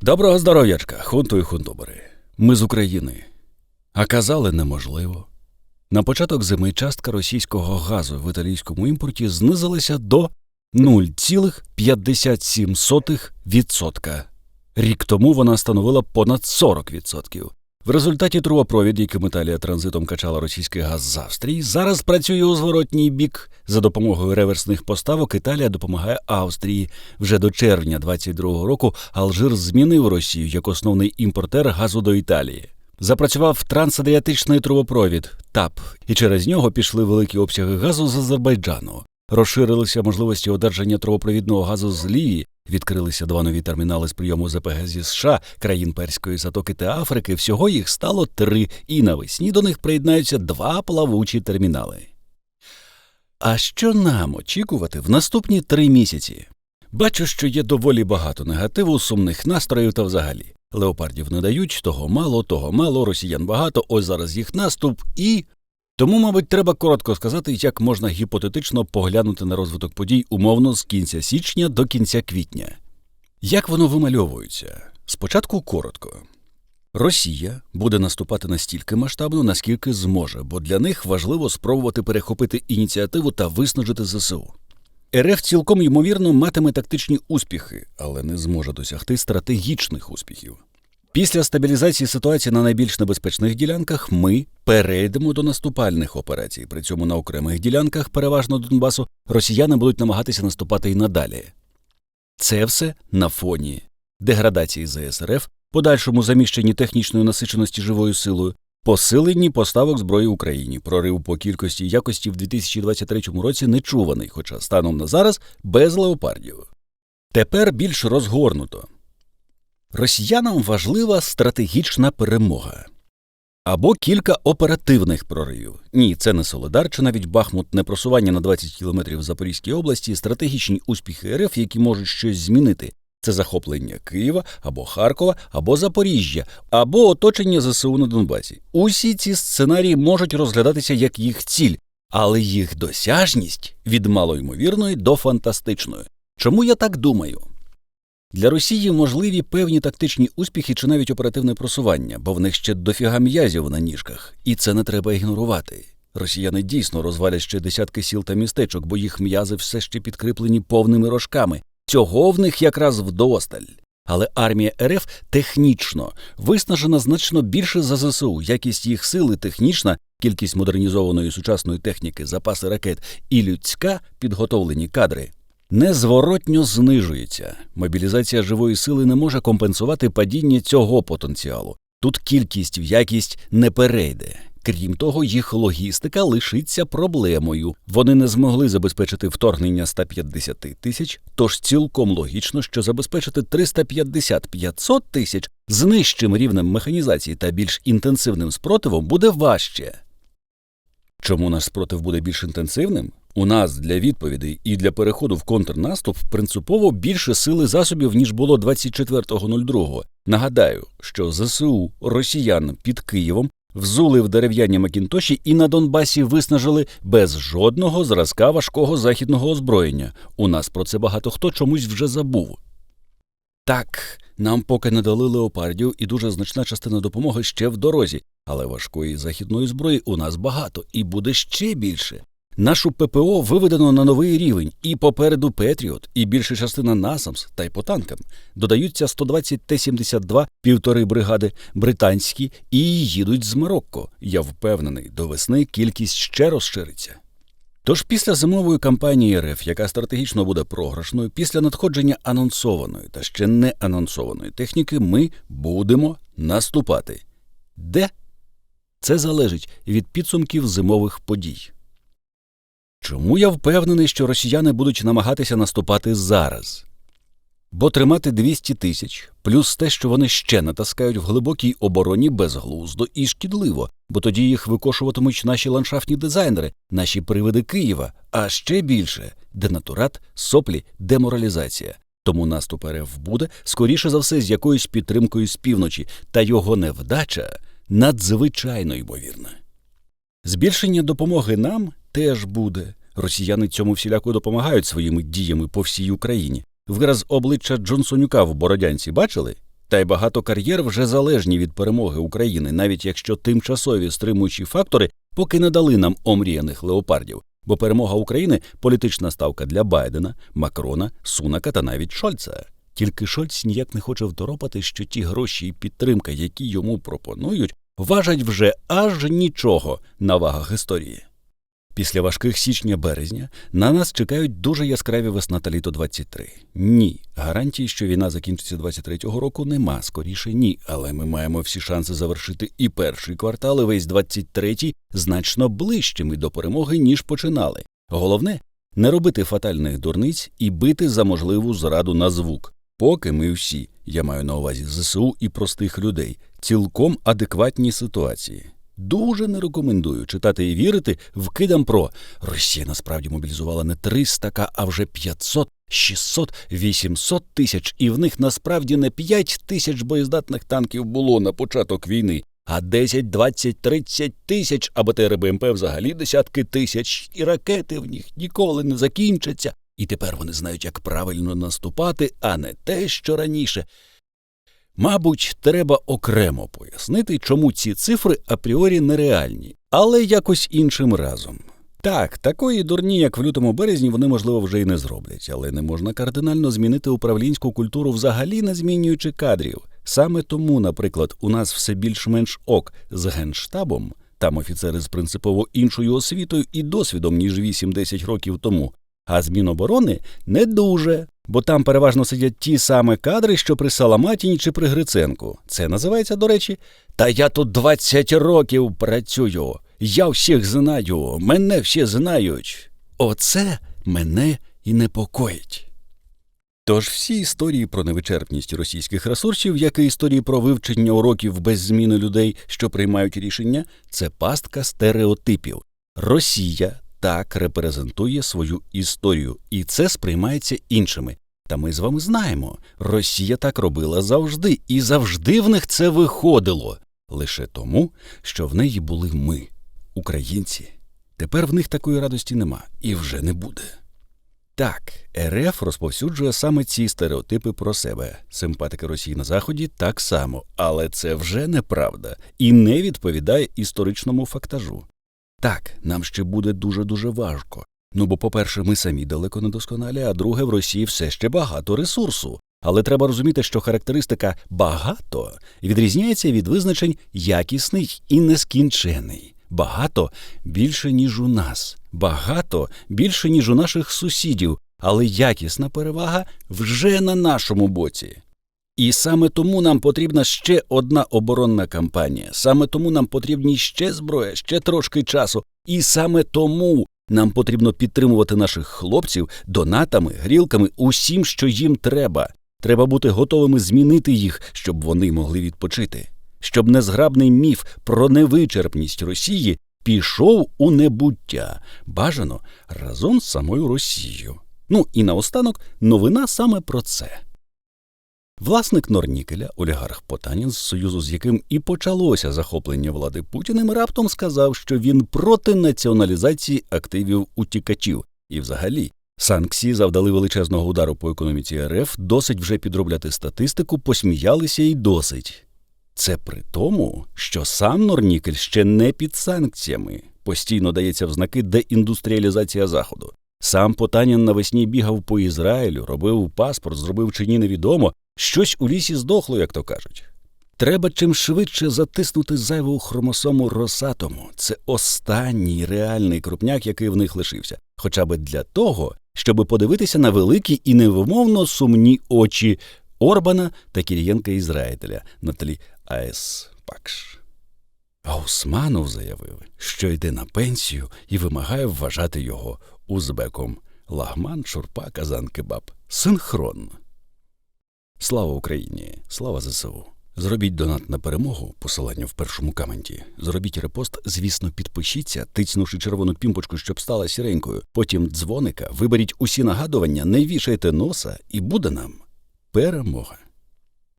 Доброго здоров'ячка, хунту і хунтубери. Ми з України. А казали неможливо. На початок зими частка російського газу в італійському імпорті знизилася до 0,57%. Рік тому вона становила понад 40%. В результаті трубопровід, яким Італія транзитом качала російський газ з Австрії, зараз працює у зворотній бік. За допомогою реверсних поставок Італія допомагає Австрії. Вже до червня 22-го року Алжир змінив Росію як основний імпортер газу до Італії. Запрацював трансадріатичний трубопровід ТАП, і через нього пішли великі обсяги газу з Азербайджану. Розширилися можливості одержання трубопровідного газу з Лівії, відкрилися два нові термінали з прийому ЗПГ зі США, країн Перської затоки та Африки. Всього їх стало три, і навесні до них приєднаються два плавучі термінали. А що нам очікувати в наступні три місяці? Бачу, що є доволі багато негативу, сумних настроїв та взагалі. Леопардів не дають, того мало, того мало, росіян багато, ось зараз їх наступ і. Тому, мабуть, треба коротко сказати, як можна гіпотетично поглянути на розвиток подій умовно з кінця січня до кінця квітня. Як воно вимальовується? Спочатку коротко. Росія буде наступати настільки масштабно, наскільки зможе, бо для них важливо спробувати перехопити ініціативу та виснажити ЗСУ. РФ цілком ймовірно матиме тактичні успіхи, але не зможе досягти стратегічних успіхів. Після стабілізації ситуації на найбільш небезпечних ділянках ми перейдемо до наступальних операцій. При цьому на окремих ділянках, переважно Донбасу, росіяни будуть намагатися наступати і надалі. Це все на фоні деградації ЗСРФ, подальшому заміщенні технічної насиченості живою силою, посиленні поставок зброї Україні, прорив по кількості якості в 2023 році нечуваний, хоча станом на зараз без леопардів. Тепер більш розгорнуто. Росіянам важлива стратегічна перемога або кілька оперативних проривів. Ні, це не Солодар чи навіть Бахмут, не просування на 20 кілометрів в Запорізькій області, стратегічні успіхи РФ, які можуть щось змінити. Це захоплення Києва або Харкова, або Запоріжжя, або оточення ЗСУ на Донбасі. Усі ці сценарії можуть розглядатися як їх ціль, але їх досяжність від малоймовірної до фантастичної. Чому я так думаю? Для Росії можливі певні тактичні успіхи чи навіть оперативне просування, бо в них ще дофіга м'язів на ніжках, і це не треба ігнорувати. Росіяни дійсно розвалять ще десятки сіл та містечок, бо їх м'язи все ще підкріплені повними рожками. Цього в них якраз вдосталь. Але армія РФ технічно виснажена значно більше за ЗСУ, якість їх сили технічна, кількість модернізованої сучасної техніки, запаси ракет і людська підготовлені кадри незворотньо знижується. Мобілізація живої сили не може компенсувати падіння цього потенціалу. Тут кількість в якість не перейде. Крім того, їх логістика лишиться проблемою. Вони не змогли забезпечити вторгнення 150 тисяч, тож цілком логічно, що забезпечити 350-500 тисяч з нижчим рівнем механізації та більш інтенсивним спротивом буде важче. Чому наш спротив буде більш інтенсивним? У нас для відповідей і для переходу в контрнаступ принципово більше сили засобів, ніж було 24.02. Нагадаю, що ЗСУ росіян під Києвом взули в дерев'яні Макінтоші і на Донбасі виснажили без жодного зразка важкого західного озброєння. У нас про це багато хто чомусь вже забув. Так, нам поки не дали леопардів, і дуже значна частина допомоги ще в дорозі, але важкої західної зброї у нас багато і буде ще більше. Нашу ППО виведено на новий рівень, і попереду Петріот, і більша частина Насамс, та й по танкам. Додаються 120 Т-72, півтори бригади британські, і їдуть з Марокко. Я впевнений, до весни кількість ще розшириться. Тож після зимової кампанії РФ, яка стратегічно буде програшною, після надходження анонсованої та ще не анонсованої техніки, ми будемо наступати. Де? Це залежить від підсумків зимових подій. Чому я впевнений, що росіяни будуть намагатися наступати зараз? Бо тримати 200 тисяч, плюс те, що вони ще натаскають в глибокій обороні безглуздо і шкідливо, бо тоді їх викошуватимуть наші ландшафтні дизайнери, наші привиди Києва, а ще більше денатурат, соплі, деморалізація. Тому наступ РФ буде, скоріше за все, з якоюсь підтримкою з півночі, та його невдача надзвичайно ймовірна. Збільшення допомоги нам теж буде. Росіяни цьому всіляко допомагають своїми діями по всій Україні. Вираз обличчя Джонсонюка в Бородянці бачили? Та й багато кар'єр вже залежні від перемоги України, навіть якщо тимчасові стримуючі фактори поки не дали нам омріяних леопардів. Бо перемога України політична ставка для Байдена, Макрона, Сунака та навіть Шольца. Тільки Шольц ніяк не хоче второпати, що ті гроші і підтримка, які йому пропонують, важать вже аж нічого на вагах історії. Після важких січня-березня на нас чекають дуже яскраві весна та літо 23. Ні, гарантії, що війна закінчиться 23-го року, нема. Скоріше ні, але ми маємо всі шанси завершити і перший квартал, і весь 23-й значно ближчими до перемоги, ніж починали. Головне не робити фатальних дурниць і бити за можливу зраду на звук. Поки ми всі, я маю на увазі ЗСУ і простих людей, цілком адекватні ситуації. Дуже не рекомендую читати і вірити вкидам про Росія насправді мобілізувала не 300, а вже 500, 600, 800 тисяч, і в них насправді не 5 тисяч боєздатних танків було на початок війни, а 10, 20, 30 тисяч, а БТР БМП взагалі десятки тисяч, і ракети в них ніколи не закінчаться. І тепер вони знають, як правильно наступати, а не те, що раніше. Мабуть, треба окремо пояснити, чому ці цифри апріорі нереальні, але якось іншим разом. Так, такої дурні, як в лютому березні, вони, можливо, вже й не зроблять, але не можна кардинально змінити управлінську культуру взагалі не змінюючи кадрів. Саме тому, наприклад, у нас все більш-менш ок з генштабом, там офіцери з принципово іншою освітою і досвідом, ніж 8-10 років тому, а з Міноборони не дуже, бо там переважно сидять ті самі кадри, що при Саламатіні чи при Гриценку. Це називається, до речі, та я тут 20 років працюю. Я всіх знаю, мене всі знають. Оце мене і непокоїть. Тож всі історії про невичерпність російських ресурсів, як і історії про вивчення уроків без зміни людей, що приймають рішення, це пастка стереотипів. Росія так репрезентує свою історію, і це сприймається іншими. Та ми з вами знаємо, Росія так робила завжди, і завжди в них це виходило лише тому, що в неї були ми, українці. Тепер в них такої радості нема і вже не буде. Так, РФ розповсюджує саме ці стереотипи про себе. Симпатики Росії на Заході так само, але це вже неправда і не відповідає історичному фактажу. Так, нам ще буде дуже дуже важко. Ну бо, по-перше, ми самі далеко не досконалі, а друге, в Росії все ще багато ресурсу. Але треба розуміти, що характеристика багато відрізняється від визначень якісний і нескінчений. Багато більше, ніж у нас, багато більше, ніж у наших сусідів, але якісна перевага вже на нашому боці. І саме тому нам потрібна ще одна оборонна кампанія, саме тому нам потрібні ще зброя, ще трошки часу, і саме тому нам потрібно підтримувати наших хлопців донатами, грілками, усім, що їм треба. Треба бути готовими змінити їх, щоб вони могли відпочити, щоб незграбний міф про невичерпність Росії пішов у небуття, бажано разом з самою Росією. Ну і наостанок новина саме про це. Власник Норнікеля, олігарх Потанін, з союзу з яким і почалося захоплення влади Путіним, раптом сказав, що він проти націоналізації активів утікачів, і взагалі санкції завдали величезного удару по економіці РФ, досить вже підробляти статистику, посміялися і досить. Це при тому, що сам Норнікель ще не під санкціями, постійно дається в знаки деіндустріалізація Заходу. Сам Потанін навесні бігав по Ізраїлю, робив паспорт, зробив чи ні невідомо, щось у лісі здохло, як то кажуть. Треба чим швидше затиснути зайву хромосому Росатому. Це останній реальний крупняк, який в них лишився, хоча б для того, щоб подивитися на великі і невимовно сумні очі Орбана та Кірієнка Ізраїля на тлі АЕС Пакш. А заявив, що йде на пенсію і вимагає вважати його узбеком. Лагман, шурпа, казан, кебаб. Синхронно. Слава Україні! Слава ЗСУ! Зробіть донат на перемогу, посилання в першому каменті. Зробіть репост, звісно, підпишіться, тицнувши червону пімпочку, щоб стала сіренькою. Потім дзвоника, виберіть усі нагадування, не вішайте носа, і буде нам перемога.